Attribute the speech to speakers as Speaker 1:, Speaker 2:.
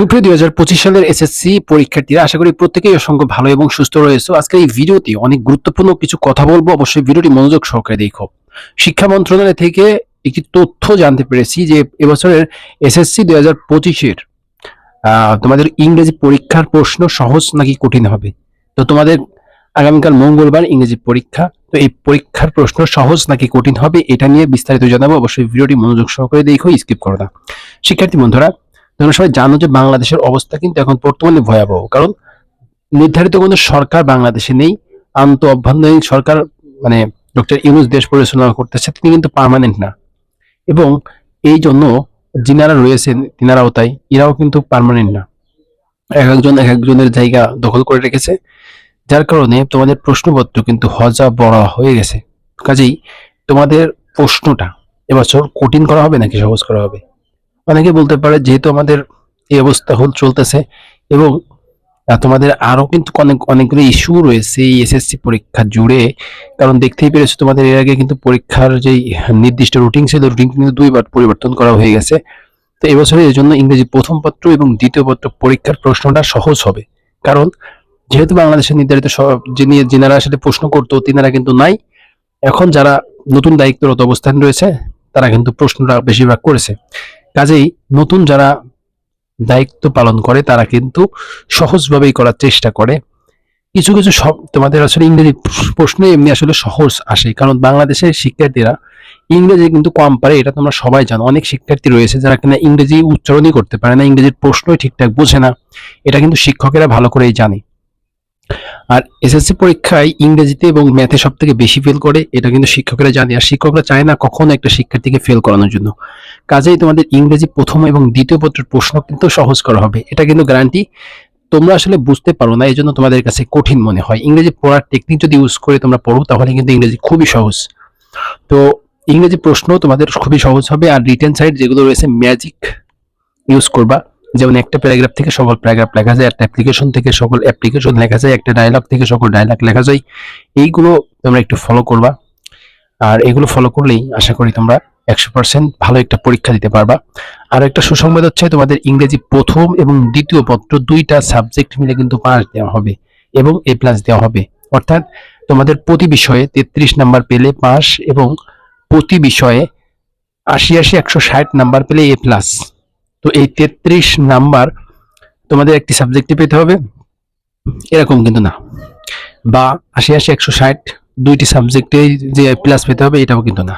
Speaker 1: সুপ্রিয় দুই হাজার পঁচিশ সালের এসএসসি পরীক্ষার্থীরা, আশা করি প্রত্যেকেই অসংখ্য ভালো এবং সুস্থ রয়েছে। আজকে এই ভিডিওতে অনেক গুরুত্বপূর্ণ কিছু কথা বলব, অবশ্যই ভিডিওটি মনোযোগ সহকারে দেখো। শিক্ষা মন্ত্রণালয় থেকে একটি তথ্য জানতে পেরেছি যে এবছরের এসএসসি দুই হাজার পঁচিশের তোমাদের ইংরেজি পরীক্ষার প্রশ্ন সহজ নাকি কঠিন হবে? তো তোমাদের আগামীকাল মঙ্গলবার ইংরেজি পরীক্ষা, তো এই পরীক্ষার প্রশ্ন সহজ নাকি কঠিন হবে এটা নিয়ে বিস্তারিত জানাব। অবশ্যই ভিডিওটি মনোযোগ সহকারে দেখো, স্কিপ করো না। শিক্ষার্থী বন্ধুরা তোমরা সবাই জানো যে বাংলাদেশের অবস্থা কিন্তু এখন বর্তমানে ভয়াবহ। কারণ নির্ধারিত কোনো সরকার বাংলাদেশে নেই আন্ত অভ্যন্তরীণ সরকার মানে ডক্টর ইউনুস দেশ পরিচালনা করতেছে, তিনি কিন্তু পার্মানেন্ট না। এবং এই জন্য যিনারা রয়েছেন, তিনারাও তাই, এরাও কিন্তু পার্মানেন্ট না। এক একজন, এক একজনের জায়গা দখল করে রেখেছে। যার কারণে তোমাদের প্রশ্নপত্র কিন্তু হজা বড় হয়ে গেছে। কাজেই তোমাদের প্রশ্নটা এবছর কঠিন করা হবে নাকি সহজ করা হবে? অনেকে বলতে পারে যেহেতু আমাদের এই অবস্থা হল চলতেছে এবং তোমাদের আরও কিন্তু অনেক, অনেকগুলো ইস্যু রয়েছে এই এসএসসি পরীক্ষা জুড়ে। কারণ দেখতেই পেরেছ তোমাদের এর আগে কিন্তু পরীক্ষার যে নির্দিষ্ট রুটিন ছিল রুটিন কিন্তু দুইবার পরিবর্তন করা হয়ে গেছে। তো এবছরে এর জন্য ইংরেজি প্রথম পত্র এবং দ্বিতীয় পত্র পরীক্ষার প্রশ্নটা সহজ হবে। কারণ যেহেতু বাংলাদেশের নির্ধারিত সব- যিনি, যিনারা আসলে প্রশ্ন করতো, তিনারা কিন্তু নাই। এখন যারা নতুন দায়িত্বরত অবস্থান রয়েছে, তারা কিন্তু প্রশ্নটা বেশিরভাগ করেছে। কাজেই নতুন যারা দায়িত্ব পালন করে, তারা কিন্তু সহজভাবেই করার চেষ্টা করে। কিছু কিছু সব তোমাদের আসলে ইংরেজি প্রশ্ন এমনি আসলে সহজ আসে, কারণ বাংলাদেশের শিক্ষার্থীরা ইংরেজি কিন্তু কম পারে, এটা তোমরা সবাই জানো। অনেক শিক্ষার্থী রয়েছে যারা কিনা ইংরেজি উচ্চারণই করতে পারে না, ইংরেজির প্রশ্নই ঠিকঠাক বোঝে না। এটা কিন্তু শিক্ষকেরা ভালো করেই জানে। আর এসএসসি পরীক্ষায় ইংরেজিতে এবং ম্যাথে সব থেকে বেশি ফেল করে, এটা কিন্তু শিক্ষকেরা জানে। আর শিক্ষকরা চায় না কখনো একটা শিক্ষার্থীকে ফেল করানোর জন্য। কাজেই তোমাদের ইংরেজি প্রথম এবং দ্বিতীয় পত্রের প্রশ্ন কিন্তু সহজ করা হবে। এটা কিন্তু গ্যারান্টি তোমরা আসলে বুঝতে পারো না এই জন্য তোমাদের কাছে কঠিন মনে হয়। ইংরেজি পড়ার টেকনিক যদি ইউজ করে তোমরা পড়ো, তাহলে কিন্তু ইংরেজি খুবই সহজ। তো ইংরেজি প্রশ্ন তোমাদের খুবই সহজ হবে। আর রিটেন সাইড যেগুলো রয়েছে ম্যাজিক ইউজ করবা। যেমন একটা প্যারাগ্রাফ থেকে সকল প্যারাগ্রাফ লেখা যায়, একটা অ্যাপ্লিকেশন থেকে সকল অ্যাপ্লিকেশন লেখা যায়, একটা ডায়লগ থেকে সকল ডায়লগ লেখা যায়। এইগুলো তোমরা একটু ফলো করবা। আর এগুলো ফলো করলেই আশা করি তোমরা একশো পার্সেন্ট ভালো একটা পরীক্ষা দিতে পারবা। আর একটা সুসংবাদ হচ্ছে, তোমাদের ইংরেজি প্রথম এবং দ্বিতীয় পত্র দুইটা সাবজেক্ট মিলে কিন্তু পাস দেওয়া হবে এবং এ প্লাস দেওয়া হবে। অর্থাৎ তোমাদের প্রতি বিষয়ে তেত্রিশ নাম্বার পেলে পাস এবং প্রতি বিষয়ে আশি আশি একশো ষাট নাম্বার পেলে এ প্লাস তো এই তেত্রিশ নাম্বার তোমাদের একটি সাবজেক্টে পেতে হবে। এরকম কিন্তু না। বা আশি আশি একশো ষাট দুইটি সাবজেক্টে যে প্লাস পেতে হবে, এটাও কিন্তু না।